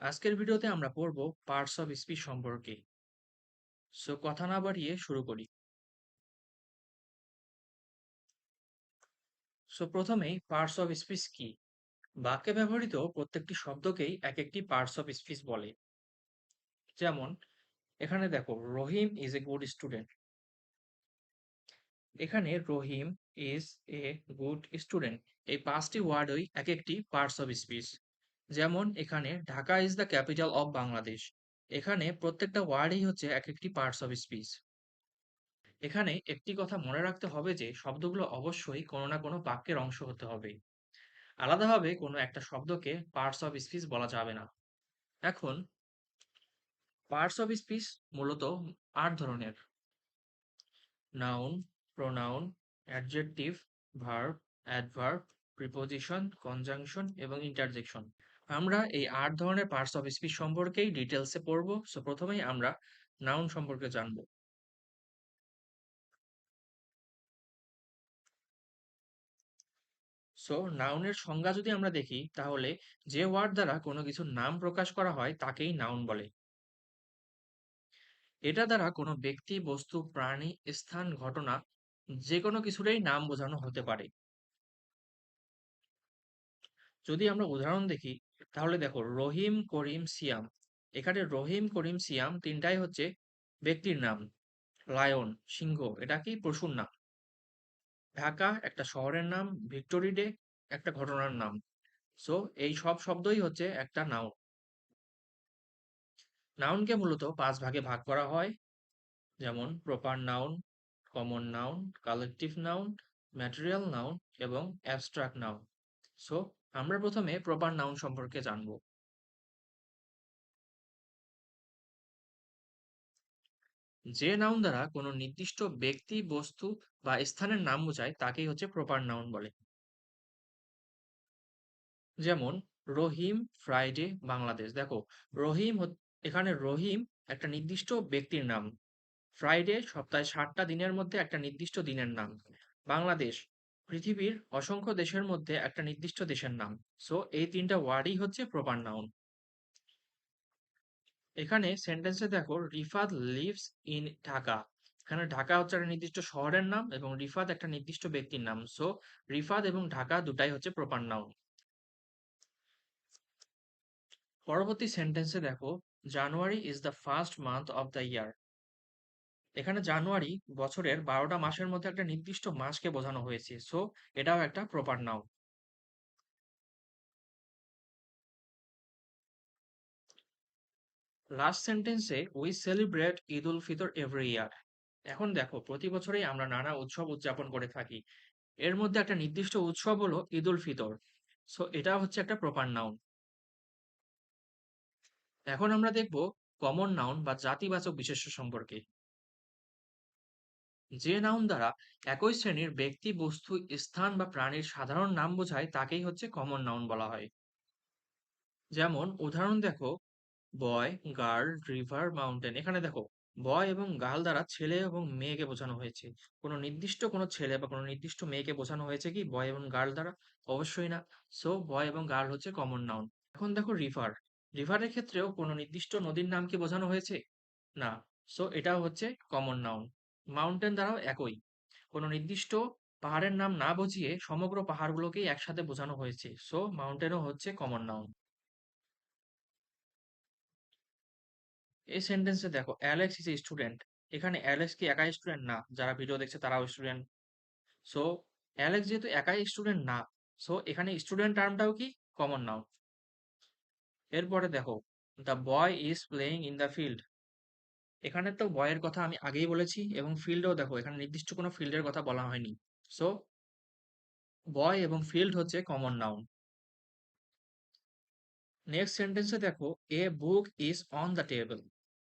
আজকের ভিডিওতে আমরা পড়ব পার্টস অফ স্পিচ সম্পর্কে। সো কথা না বাড়িয়ে শুরু করি। সো প্রথমেই পার্টস অফ স্পিচ কি? বাক্যে ব্যবহৃত প্রত্যেকটি শব্দকেই এক একটি পার্টস অফ স্পিচ বলে। যেমন, এখানে দেখো, Rahim is a good student এখানে Rahim is a good student এই পাঁচটি ওয়ার্ডই এক একটি পার্টস অফ স্পিচ যেমন এখানে Dhaka is the capital of Bangladesh এখানে প্রত্যেকটা ওয়ার্ডই হচ্ছে এক একটি পার্টস অফ স্পিচ এখানে একটি কথা মনে রাখতে হবে যে, শব্দগুলো অবশ্যই কোনো না কোনো বাক্যের অংশ হতে হবে। আলাদাভাবে কোনো একটা শব্দকে পার্টস অফ স্পিচ বলা যাবে না। এখন পার্টস অফ স্পিচ মূলত আট ধরনের। Noun pronoun adjective verb adverb preposition conjunction এবং ইন্টারজেকশন আমরা এই আট ধরনের পার্টস অফ স্পিচ সম্পর্কেই ডিটেলসে পড়ব। সো প্রথমেই আমরা নাউন সম্পর্কে জানব। সো নাউনের সংজ্ঞা যদি আমরা দেখি, তাহলে যে ওয়ার্ড দ্বারা কোনো কিছুর নাম প্রকাশ করা হয়, তাকেই নাউন বলে। এটা দ্বারা কোনো ব্যক্তি, বস্তু, প্রাণী, স্থান, ঘটনা যে কোনো কিছুরই নাম বোঝানো হতে পারে। যদি আমরা উদাহরণ দেখি তাহলে দেখো রহিম করিম সিয়াম। এখানে রহিম করিম সিয়াম তিনটাই হচ্ছে ব্যক্তির নাম। লায়ন সিংহ এটা কি পশুর নাম। ঢাকা একটা শহরের নাম ভিক্টোরি ডে একটা ঘটনার নাম। সো এই সব শব্দই হচ্ছে একটা নাউন নাউনকে মূলত পাঁচ ভাগে ভাগ করা হয়। যেমন proper noun common noun collective noun material noun এবং অ্যাবস্ট্রাক্ট নাউন সো আমরা প্রথমে প্রপার নাউন সম্পর্কে জানব। যে নাউন দ্বারা কোনো নির্দিষ্ট ব্যক্তি, বস্তু বা স্থানের নাম বোঝায়, তাকেই হচ্ছে প্রপার নাউন বলে। যেমন, রহিম ফ্রাইডে, বাংলাদেশ। দেখো, রহিম এখানে রহিম একটা নির্দিষ্ট ব্যক্তির নাম। ফ্রাইডে সপ্তাহে ষাটটা দিনের মধ্যে একটা নির্দিষ্ট দিনের নাম। বাংলাদেশ পৃথিবীর অসংখ্য দেশের মধ্যে একটা নির্দিষ্ট দেশের নাম। সো এই তিনটা ওয়ার্ডই হচ্ছে প্রপার নাউন এখানে সেন্টেন্সে দেখো, রিফাত লিভস ইন ঢাকা। এখানে ঢাকা হচ্ছে একটা নির্দিষ্ট শহরের নাম এবং রিফাত একটা নির্দিষ্ট ব্যক্তির নাম। সো রিফাত এবং ঢাকা দুটাই হচ্ছে প্রপার নাউন পরবর্তী সেন্টেন্সে দেখো January is the first month of the year এখানে জানুয়ারি বছরের বারোটা মাসের মধ্যে একটা নির্দিষ্ট মাসকে বোঝানো হয়েছে। সো, এটাও একটা প্রপার নাউন লাস্ট সেন্টেন্সে we celebrate Eid ul Fitr every year এখন দেখো, প্রতি বছরেই আমরা নানা উৎসব উদযাপন করে থাকি। এর মধ্যে একটা নির্দিষ্ট উৎসব হলো ঈদ উল ফিতর সো, এটা হচ্ছে একটা প্রপার নাউন এখন আমরা দেখব কমন নাউন বা জাতিবাচক বিশেষ্য সম্পর্কে। যে নাউন দ্বারা একই শ্রেণির ব্যক্তি, বস্তু, স্থান বা প্রাণীর সাধারণ নাম বোঝায়, তাকেই হচ্ছে কমন নাউন বলা হয়। যেমন, উদাহরণ দেখো বয় গার্ল রিভার মাউন্টেন এখানে দেখো বয় এবং গার্ল দ্বারা ছেলে এবং মেয়েকে বোঝানো হয়েছে। কোনো নির্দিষ্ট কোনো ছেলে বা কোনো নির্দিষ্ট মেয়েকে বোঝানো হয়েছে কি বয় এবং গার্ল দ্বারা? অবশ্যই না। সো বয় এবং গার্ল হচ্ছে কমন নাউন এখন দেখো রিভার রিভারের ক্ষেত্রেও কোনো নির্দিষ্ট নদীর নাম কি বোঝানো হয়েছে? না। সো এটাও হচ্ছে কমন নাউন মাউন্টেন দ্বারাও একই। কোনো নির্দিষ্ট পাহাড়ের নাম না বুঝিয়ে সমগ্র পাহাড়গুলোকেই একসাথে বোঝানো হয়েছে। সো, মাউন্টেনও হচ্ছে কমন নাউন এই সেন্টেন্সে দেখো অ্যালেক্স ইজ এ স্টুডেন্ট এখানে অ্যালেক্স কি একাই স্টুডেন্ট না। যারা ভিডিও দেখছে তারাও স্টুডেন্ট সো অ্যালেক্স যেহেতু একাই স্টুডেন্ট না। সো এখানে স্টুডেন্ট টার্মটাও কি? কমন নাউন এরপরে দেখো the boy is playing in the field এখানে তো বয়ের কথা আমি আগেই বলেছি এবং ফিল্ডও দেখো, এখানে নির্দিষ্ট কোনো ফিল্ডের কথা বলা হয়নি। সো বয় এবং ফিল্ড হচ্ছে কমন নাউন নেক্সট সেন্টেন্সে দেখো a book is on the table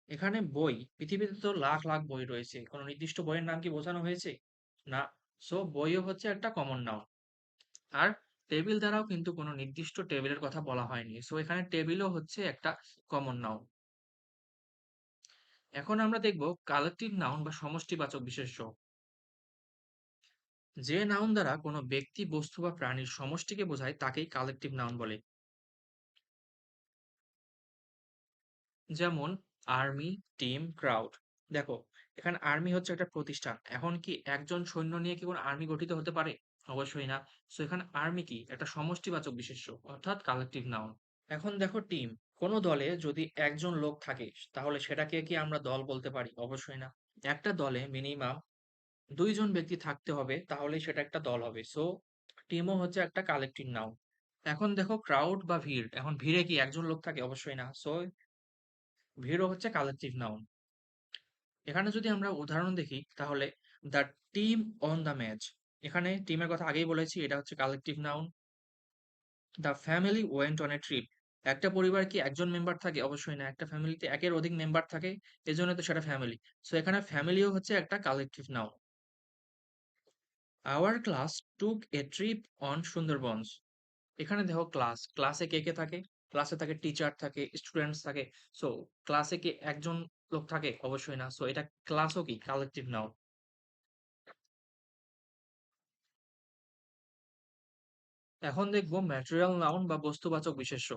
এখানে বই, পৃথিবীতে তো লাখ লাখ বই রয়েছে। কোনো নির্দিষ্ট বইয়ের নাম কি বোঝানো হয়েছে? না। সো বইও হচ্ছে একটা কমন নাউন আর টেবিল দ্বারাও কিন্তু কোনো নির্দিষ্ট টেবিলের কথা বলা হয়নি। সো এখানে টেবিলও হচ্ছে একটা কমন নাউন এখন আমরা দেখব কালেকটিভ নাউন বা সমষ্টিবাচক বিশেষ্য যে নাউন দ্বারা কোনো ব্যক্তি বস্তু বা প্রাণীর সমষ্টিকে বোঝায় তাকেই কালেকটিভ নাউন বলে যেমন আর্মি, টিম, ক্রাউড। দেখো, এখানে আর্মি হচ্ছে একটা প্রতিষ্ঠান। এখন কি একজন সৈন্য নিয়ে কি কোনো আর্মি গঠিত হতে পারে? অবশ্যই না। সো এখানে আর্মি কি? একটা সমষ্টিবাচক বিশেষ্য অর্থাৎ কালেকটিভ নাউন। এখন দেখো টিম। কোনো দলে যদি একজন লোক থাকে, তাহলে সেটাকে কি আমরা দল বলতে পারি? অবশ্যই না। একটা দলে মিনিমাম দুইজন ব্যক্তি থাকতে হবে, তাহলেই সেটা একটা দল হবে। সো টিমও হচ্ছে একটা কালেক্টিভ নাউন। এখন দেখো ক্রাউড বা ভিড়। এখন ভিড়ে কি একজন লোক থাকে? অবশ্যই না। সো ভিড়ও হচ্ছে কালেক্টিভ নাউন। এখানে যদি আমরা উদাহরণ দেখি, তাহলে the team on the match. এখানে টিমের কথা আগেই বলেছি, এটা হচ্ছে collective noun. The family went on a trip. একটা পরিবার কি একজন মেম্বার থাকে? অবশ্যই না। একটা ফ্যামিলিতে একের অধিক মেম্বার থাকে। এজন্য তো সেটা ফ্যামিলি। সো এখানে ফ্যামিলিও হচ্ছে একটা collective noun. Our class took a trip on Sundarbans. এখানে দেখো ক্লাস। ক্লাসে কে, কে থাকে? ক্লাসে থাকে টিচার থাকে, স্টুডেন্টস থাকে। সো ক্লাসে কি একজন লোক থাকে? অবশ্যই না। সো এটা ক্লাসও কি কালেক্টিভ নাউন। এখন দেখব ম্যাটেরিয়াল নাউন বা বস্তুবাচক বিশেষ্য।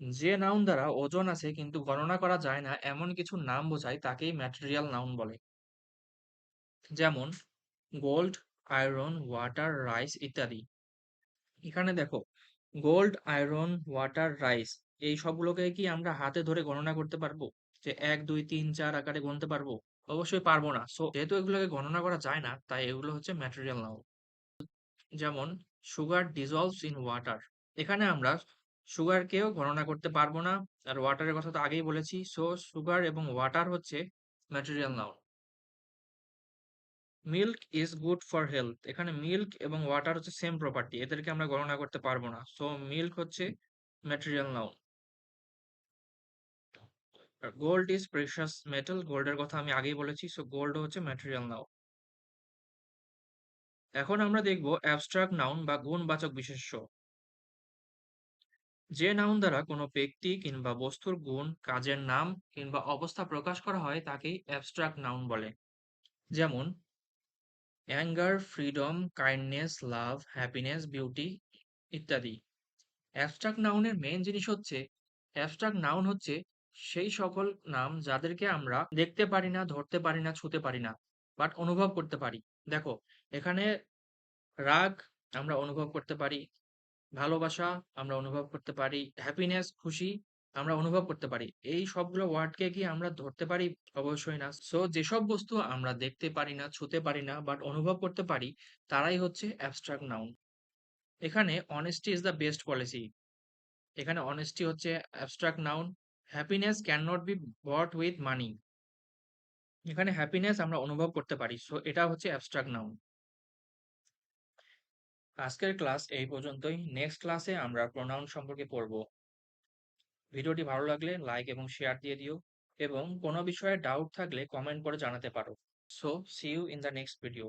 যে নাউন দ্বারা ওজন আছে কিন্তু গণনা করা যায় না এমন কিছু নাম বোঝায় তাকেই ম্যাটেরিয়াল নাউন বলে। যেমন গোল্ড, আয়রন, ওয়াটার, রাইস ইত্যাদি। এখানে দেখো গোল্ড, আয়রন, ওয়াটার, রাইস এই সবগুলোকে কি আমরা হাতে ধরে গণনা করতে পারব? যে ১, ২, ৩, ৪ আকারে গুনতে পারব? অবশ্যই পারব না। সো যেহেতু এগুলোকে গণনা করা যায় না তাই এগুলো হচ্ছে ম্যাটেরিয়াল নাউন। যেমন সুগার ডিজলভস ইন ওয়াটার এখানে আমরা সুগারকেও গণনা করতে পারব না। আর ওয়াটারের কথা তো আগেই বলেছি। সো সুগার এবং ওয়াটার হচ্ছে material noun. Milk is good for health এখানে মিল্ক এবং ওয়াটার হচ্ছে সেম প্রপার্টি এদেরকে আমরা গণনা করতে পারব না। সো মিল্ক হচ্ছে material noun. Gold is precious metal গোল্ডের কথা আমি আগেই বলেছি। সো গোল্ড হচ্ছে ম্যাটেরিয়াল নাউন। এখন আমরা দেখব অ্যাবস্ট্রাক্ট নাউন বা গুণবাচক বিশেষ্য। যে নাউন দ্বারা কোনো ব্যক্তি কিংবা বস্তুর গুণ, কাজের নাম কিংবা অবস্থা প্রকাশ করা হয় তাকেই অ্যাবস্ট্রাক্ট নাউন বলে। যেমন anger, freedom, kindness, love, happiness, beauty ইত্যাদি। অ্যাবস্ট্রাক্ট নাউনের মেন জিনিস হচ্ছে অ্যাবস্ট্রাক্ট নাউন হচ্ছে সেই সকল নাম যাদেরকে আমরা দেখতে পারি না, ধরতে পারি না, ছুঁতে পারি না। বাট অনুভব করতে পারি। দেখো এখানে রাগ আমরা অনুভব করতে পারি। ভালোবাসা আমরা অনুভব করতে পারি। হ্যাপিনেস খুশি আমরা অনুভব করতে পারি। এই সবগুলো ওয়ার্ডকে কি আমরা ধরতে পারি? অবশ্যই না। সো যেসব বস্তু আমরা দেখতে পারি না, ছুঁতে পারি না বাট অনুভব করতে পারি তারাই হচ্ছে অ্যাবস্ট্রাক্ট নাউন। এখানে honesty is the best policy এখানে অনেস্টি হচ্ছে abstract noun. Happiness can not be bought with money এখানে হ্যাপিনেস আমরা অনুভব করতে পারি। সো এটা হচ্ছে অ্যাবস্ট্রাক্ট নাউন। আজকের ক্লাস এই পর্যন্তই। নেক্সট ক্লাসে আমরা প্রোনাউন সম্পর্কে পড়ব। ভিডিওটি ভালো লাগলে লাইক এবং শেয়ার দিয়ে দিও এবং কোনো বিষয়ে ডাউট থাকলে কমেন্ট করে জানাতে পারো। So see you in the next video.